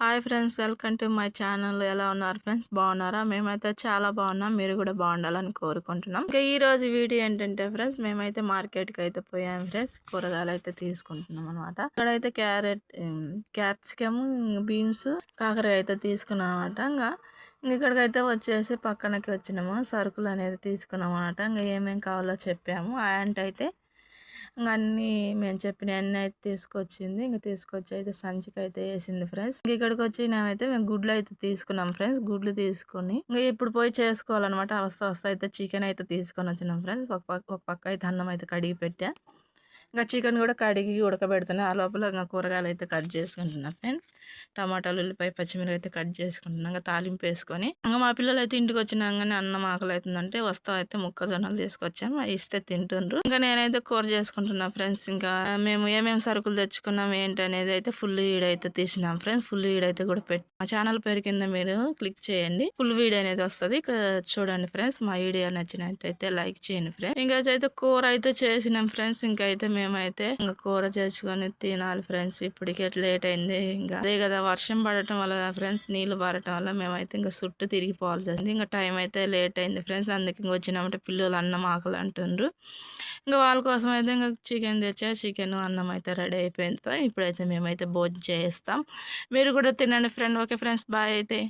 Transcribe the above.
Hi friends welcome to my channel. ఎలా ఉన్నారు friends? బాగున్నారా? మేమైతే చాలా బాగున్నాం. మీరు కూడా బాగుండాలని కోరుకుంటున్నాం. ఇంకా ఈ రోజు వీడియో ఏంటంటే ఫ్రెండ్స్ మేమైతే మార్కెట్కి అయితే పోయాం ఫ్రెండ్స్. కూరగాయలు అయితే తీసుకుంటున్నాం అనమాట ఇక్కడైతే క్యారెట్ క్యాప్సికమ్ బీన్స్ కాకరకాయ అయితే తీసుకున్నాం అనమాట ఇంకా ఇక్కడికైతే వచ్చేసి పక్కనకి వచ్చినాము. సరుకులు అనేది తీసుకున్నాం అనమాట ఇంకా ఏమేమి కావాలో చెప్పాము. ఆ అయితే ఇంకా అన్నీ మేము చెప్పిన అన్నీ అయితే తీసుకొచ్చింది. ఇంకా తీసుకొచ్చి అయితే సంచికి అయితే వేసింది ఫ్రెండ్స్. ఇంక ఇక్కడికి వచ్చి మేమైతే మేము గుడ్లు అయితే తీసుకున్నాం ఫ్రెండ్స్. గుడ్లు తీసుకొని ఇంకా ఇప్పుడు పోయి చేసుకోవాలన్నమాట. వస్తా వస్తా అయితే చికెన్ అయితే తీసుకొని వచ్చినాం ఫ్రెండ్స్. ఒక పక్క ఒక పక్క అయితే అన్నం అయితే కడిగి పెట్టా. ఇంకా చికెన్ కూడా కడిగి ఉడకబెడుతున్నా. ఆ లోపల ఇంకా కూరగాయలు అయితే కట్ చేసుకుంటున్నా ఫ్రెండ్ టమాటాలు ఉల్లిపాయ పచ్చిమిరపకాయ అయితే కట్ చేసుకుంటున్నా. ఇంకా తాలింపు వేసుకొని ఇంకా మా పిల్లలు అయితే ఇంటికి వచ్చినాగానే అన్నం ఆకలి అవుతుందంటే వస్తా అయితే మొక్కజొన్నలు తీసుకొచ్చాము అవి ఇస్తే తింటుండ్రు. ఇంకా నేనైతే కూర చేసుకుంటున్నా ఫ్రెండ్స్ ఇంకా మేము ఏమేమి సరుకులు తెచ్చుకున్నాం ఏంటి అనేది అయితే ఫుల్ వీడియో అయితే తీసినాం ఫ్రెండ్స్ ఫుల్ వీడియో అయితే కూడా పెట్టి. మా ఛానల్ పేరు కింద మీరు క్లిక్ చేయండి. ఫుల్ వీడియో అనేది వస్తుంది. చూడండి ఫ్రెండ్స్ మా వీడియో నచ్చినట్టయితే లైక్ చేయండి ఫ్రెండ్స్ ఇంకా అయితే కూర అయితే చేసినాం ఫ్రెండ్స్ ఇంకా అయితే మేమైతే ఇంకా కూర చేసుకొని తినాలి ఫ్రెండ్స్. ఇప్పటికే లేట్ అయింది ఇంకా. అదే కదా వర్షం పడటం వల్ల ఫ్రెండ్స్ నీళ్ళు పారటం వల్ల మేమైతే ఇంకా చుట్టూ తిరిగిపోవాల్సి వచ్చింది ఇంకా టైం అయితే లేట్ అయింది ఫ్రెండ్స్ అందుకే ఇంకా వచ్చినామంటే పిల్లలు అన్నం ఆకలి అంటుండ్రు. ఇంకా వాళ్ళ కోసం అయితే ఇంకా చికెన్ తెచ్చా చికెన్ అన్నం అయితే రెడీ అయిపోయింది. ఇప్పుడైతే మేమైతే భోజనం చేస్తాం. మీరు కూడా తినండి ఫ్రెండ్. ఓకే ఫ్రెండ్స్ బాయ్ అయితే.